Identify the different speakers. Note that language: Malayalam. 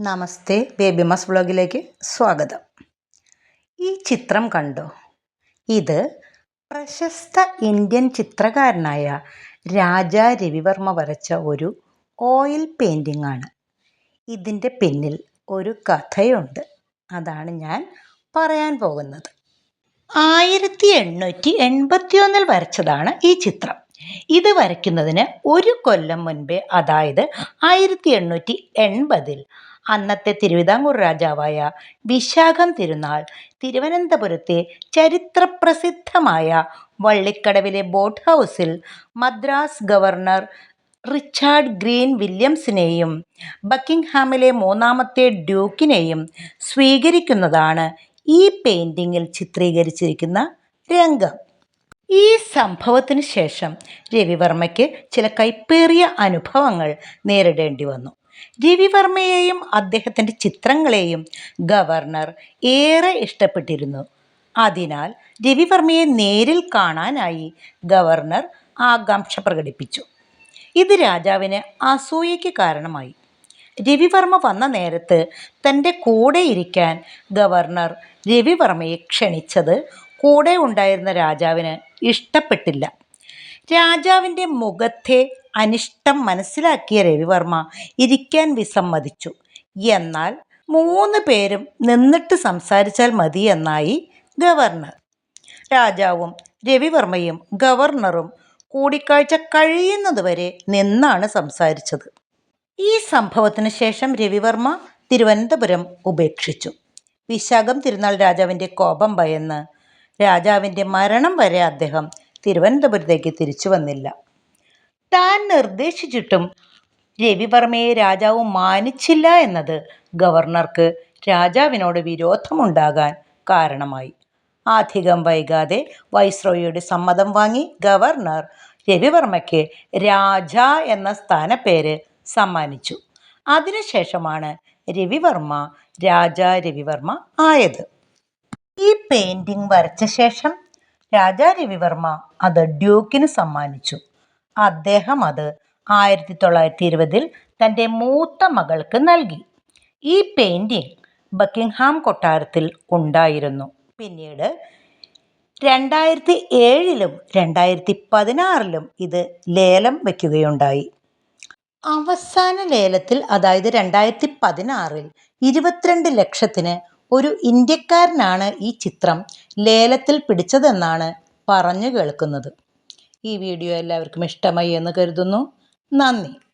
Speaker 1: നമസ്തേ ബേബി മസ് വ്ളോഗിലേക്ക് സ്വാഗതം. ഈ ചിത്രം കണ്ടോ? ഇത് പ്രശസ്ത ഇന്ത്യൻ ചിത്രകാരനായ രാജാ രവിവർമ്മ വരച്ച ഒരു ഓയിൽ പെയിന്റിംഗ് ആണ്. ഇതിന്റെ പിന്നിൽ ഒരു കഥയുണ്ട്. അതാണ് ഞാൻ പറയാൻ പോകുന്നത്. ആയിരത്തി എണ്ണൂറ്റി എൺപത്തി ഒന്നിൽ വരച്ചതാണ് ഈ ചിത്രം. ഇത് വരയ്ക്കുന്നതിന് ഒരു കൊല്ലം മുൻപേ അതായത് ആയിരത്തി എണ്ണൂറ്റി എൺപതിൽ അന്നത്തെ തിരുവിതാംകൂർ രാജാവായ വിശാഖം തിരുനാൾ തിരുവനന്തപുരത്തെ ചരിത്രപ്രസിദ്ധമായ വള്ളിക്കടവിലെ ബോട്ട് ഹൗസിൽ മദ്രാസ് ഗവർണർ റിച്ചാർഡ് ഗ്രീൻ വില്യംസിനെയും ബക്കിംഗ്ഹാമിലെ മൂന്നാമത്തെ ഡ്യൂക്കിനെയും സ്വീകരിക്കുന്നതാണ് ഈ പെയിന്റിങ്ങിൽ ചിത്രീകരിച്ചിരിക്കുന്ന രംഗം. ഈ സംഭവത്തിന് ശേഷം രവിവർമ്മയ്ക്ക് ചില കൈപ്പേറിയ അനുഭവങ്ങൾ നേരിടേണ്ടി വന്നു. രവിവർമ്മയെയും അദ്ദേഹത്തിന്റെ ചിത്രങ്ങളെയും ഗവർണർ ഏറെ ഇഷ്ടപ്പെട്ടിരുന്നു. അതിനാൽ രവിവർമ്മയെ നേരിൽ കാണാനായി ഗവർണർ ആകാംക്ഷ പ്രകടിപ്പിച്ചു. ഇത് രാജാവിന് അസൂയയ്ക്ക് കാരണമായി. രവിവർമ്മ വന്ന നേരത്ത് തന്റെ കൂടെ ഇരിക്കാൻ ഗവർണർ രവിവർമ്മയെ ക്ഷണിച്ചത് കൂടെ ഉണ്ടായിരുന്ന രാജാവിന് ഇഷ്ടപ്പെട്ടില്ല. രാജാവിന്റെ മുഖത്തെ അനിഷ്ടം മനസ്സിലാക്കിയ രവിവർമ്മ ഇരിക്കാൻ വിസമ്മതിച്ചു. എന്നാൽ മൂന്ന് പേരും നിന്നിട്ട് സംസാരിച്ചാൽ മതി എന്നായി ഗവർണർ. രാജാവും രവിവർമ്മയും ഗവർണറും കൂടിക്കാഴ്ച കഴിയുന്നതുവരെ നിന്നാണ് സംസാരിച്ചത്. ഈ സംഭവത്തിന് ശേഷം രവിവർമ്മ തിരുവനന്തപുരം ഉപേക്ഷിച്ചു. വിശാഖം തിരുനാൾ രാജാവിന്റെ കോപം ഭയന്ന് രാജാവിന്റെ മരണം വരെ അദ്ദേഹം തിരുവനന്തപുരത്തേക്ക് തിരിച്ചു വന്നില്ല. താൻ നിർദ്ദേശിച്ചിട്ടും രവിവർമ്മയെ രാജാവ് മാനിച്ചില്ല എന്നത് ഗവർണർക്ക് രാജാവിനോട് വിരോധമുണ്ടാകാൻ കാരണമായി. അധികം വൈകാതെ വൈസ്രോയിയുടെ സമ്മതം വാങ്ങി ഗവർണർ രവിവർമ്മയ്ക്ക് രാജ എന്ന സ്ഥാനപ്പേര് സമ്മാനിച്ചു. അതിനുശേഷമാണ് രവിവർമ്മ രാജ രവിവർമ്മ ആയത്. ഈ പെയിന്റിംഗ് വരച്ച ശേഷം രാജാ രവിവർമ്മ അത് ഡ്യൂക്കിന് സമ്മാനിച്ചു. അദ്ദേഹം അത് ആയിരത്തി തൊള്ളായിരത്തി ഇരുപതിൽ തന്റെ മൂത്ത മകൾക്ക് നൽകി. ഈ പെയിന്റിംഗ് ബക്കിംഗ്ഹാം കൊട്ടാരത്തിൽ ഉണ്ടായിരുന്നു. പിന്നീട് രണ്ടായിരത്തി ഏഴിലും രണ്ടായിരത്തി പതിനാറിലും ഇത് ലേലം വയ്ക്കുകയുണ്ടായി. അവസാന ലേലത്തിൽ അതായത് രണ്ടായിരത്തി പതിനാറിൽ ഇരുപത്തിരണ്ട് ലക്ഷത്തിന് ഒരു ഇന്ത്യക്കാരനാണ് ഈ ചിത്രം ലേലത്തിൽ പിടിച്ചതെന്നാണ് പറഞ്ഞു കേൾക്കുന്നത്. ഈ വീഡിയോ എല്ലാവർക്കും ഇഷ്ടമായി എന്ന് കരുതുന്നു. നന്ദി.